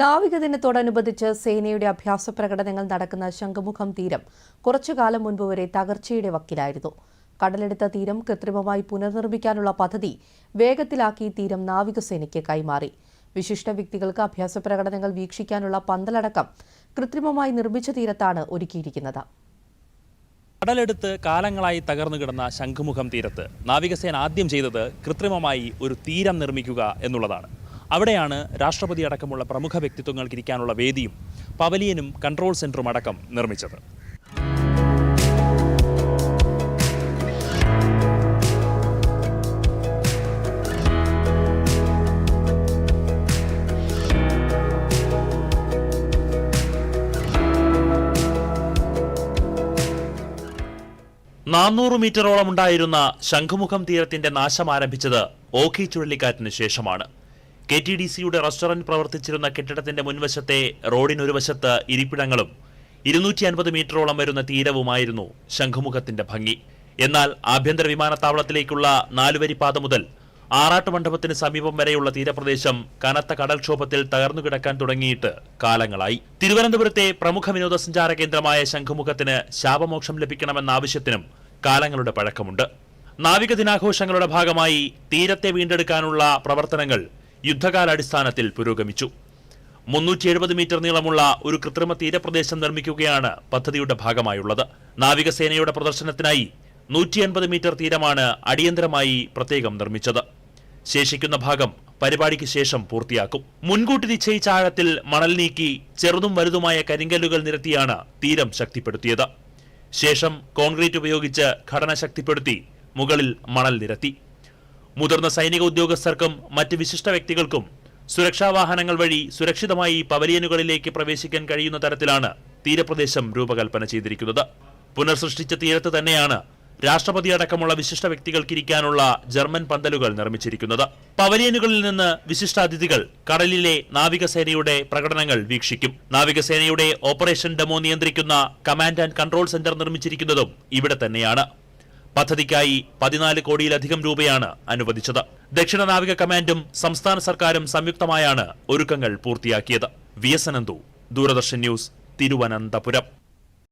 നാവിക ദിനത്തോടനുബന്ധിച്ച് സേനയുടെ അഭ്യാസ പ്രകടനങ്ങൾ നടക്കുന്ന ശംഖുമുഖം തീരം കുറച്ചുകാലം മുൻപ് വരെ തകർച്ചയുടെ വക്കിലായിരുന്നു. കടലെടുത്ത തീരം കൃത്രിമമായി പുനർനിർമ്മിക്കാനുള്ള പദ്ധതി വേഗത്തിലാക്കി തീരം നാവികസേനയ്ക്ക് കൈമാറി. വിശിഷ്ട വ്യക്തികൾക്ക് അഭ്യാസ പ്രകടനങ്ങൾ വീക്ഷിക്കാനുള്ള പന്തലടക്കം കൃത്രിമമായി നിർമ്മിച്ച തീരത്താണ് ഒരുക്കിയിരിക്കുന്നത്. കടലെടുത്ത് കാലങ്ങളായി തകർന്നു കിടന്ന ശംഖുമുഖം തീരത്ത് നാവികസേന ആദ്യം ചെയ്തത് കൃത്രിമമായി ഒരു തീരം നിർമ്മിക്കുക എന്നുള്ളതാണ്. അവിടെയാണ് രാഷ്ട്രപതി അടക്കമുള്ള പ്രമുഖ വ്യക്തിത്വങ്ങൾക്ക് ഇരിക്കാനുള്ള വേദിയും പവലിയനും കൺട്രോൾ സെന്ററും അടക്കം നിർമ്മിച്ചത്. നാനൂറ് മീറ്ററോളം ഉണ്ടായിരുന്ന ശംഖുമുഖം തീരത്തിന്റെ നാശം ആരംഭിച്ചത് ഓഖി ചുഴലിക്കാറ്റിന് ശേഷമാണ്. കെ ടി ഡി സിയുടെ റെസ്റ്റോറന്റ് പ്രവർത്തിച്ചിരുന്ന കെട്ടിടത്തിന്റെ മുൻവശത്തെ റോഡിനൊരു വശത്ത് ഇരിപ്പിടങ്ങളും ഇരുന്നൂറ്റി അൻപത് മീറ്ററോളം വരുന്ന തീരവുമായിരുന്നു ശംഖുമുഖത്തിന്റെ ഭംഗി. എന്നാൽ ആഭ്യന്തര വിമാനത്താവളത്തിലേക്കുള്ള നാലുവരിപ്പാത മുതൽ ആറാട്ട് മണ്ഡപത്തിന് സമീപം വരെയുള്ള തീരപ്രദേശം കനത്ത കടൽക്ഷോഭത്തിൽ തകർന്നു കിടക്കാൻ തുടങ്ങിയിട്ട് കാലങ്ങളായി. തിരുവനന്തപുരത്തെ പ്രമുഖ വിനോദസഞ്ചാര കേന്ദ്രമായ ശംഖുമുഖത്തിന് ശാപമോക്ഷം ലഭിക്കണമെന്ന ആവശ്യത്തിനും കാലങ്ങളുടെ പഴക്കമുണ്ട്. നാവിക ദിനാഘോഷങ്ങളുടെ ഭാഗമായി തീരത്തെ വീണ്ടെടുക്കാനുള്ള പ്രവർത്തനങ്ങൾ യുദ്ധകാലാടിസ്ഥാനത്തിൽ പുരോഗമിച്ചു. മുന്നൂറ്റി എഴുപത് മീറ്റർ നീളമുള്ള ഒരു കൃത്രിമ തീരപ്രദേശം നിർമ്മിക്കുകയാണ് പദ്ധതിയുടെ ഭാഗമായുള്ളത്. നാവികസേനയുടെ പ്രദർശനത്തിനായി നൂറ്റി അൻപത് മീറ്റർ തീരമാണ് അടിയന്തരമായി പ്രത്യേകം നിർമ്മിച്ചത്. ശേഷിക്കുന്ന ഭാഗം പരിപാടിക്ക് ശേഷം പൂർത്തിയാക്കും. മുൻകൂട്ടി നിശ്ചയിച്ച ആഴത്തിൽ മണൽ നീക്കി ചെറുതും വലുതുമായ കരിങ്കല്ലുകൾ നിരത്തിയാണ് തീരം ശക്തിപ്പെടുത്തിയത്. ശേഷം കോൺക്രീറ്റ് ഉപയോഗിച്ച് ഘടന ശക്തിപ്പെടുത്തി മുകളിൽ മണൽ നിരത്തി. മുതിർന്ന സൈനിക ഉദ്യോഗസ്ഥർക്കും മറ്റ് വിശിഷ്ട വ്യക്തികൾക്കും സുരക്ഷാ വാഹനങ്ങൾ വഴി സുരക്ഷിതമായി പവലിയനുകളിലേക്ക് പ്രവേശിക്കാൻ കഴിയുന്ന തരത്തിലാണ് തീരപ്രദേശം രൂപകൽപ്പന ചെയ്തിരിക്കുന്നത്. പുനർസൃഷ്ടിച്ച തീരത്ത് തന്നെയാണ് രാഷ്ട്രപതി അടക്കമുള്ള വിശിഷ്ട വ്യക്തികൾക്ക് ഇരിക്കാനുള്ള ജർമ്മൻ പന്തലുകൾ നിർമ്മിച്ചിരിക്കുന്നത്. പവലിയനുകളിൽ നിന്ന് വിശിഷ്ടാതിഥികൾ കടലിലെ നാവികസേനയുടെ പ്രകടനങ്ങൾ വീക്ഷിക്കും. നാവികസേനയുടെ ഓപ്പറേഷൻ ഡെമോ നിയന്ത്രിക്കുന്ന കമാൻഡ് ആൻഡ് കൺട്രോൾ സെന്റർ നിർമ്മിച്ചിരിക്കുന്നതും ഇവിടെ തന്നെയാണ്. പദ്ധതിക്കായി പതിനാല് കോടിയിലധികം രൂപയാണ് അനുവദിച്ചത്. ദക്ഷിണ നാവിക കമാൻഡും സംസ്ഥാന സർക്കാരും സംയുക്തമായാണ് ഒരുക്കങ്ങൾ പൂർത്തിയാക്കിയത്. V S Ananthu Doordarshan news Thiruvananthapuram.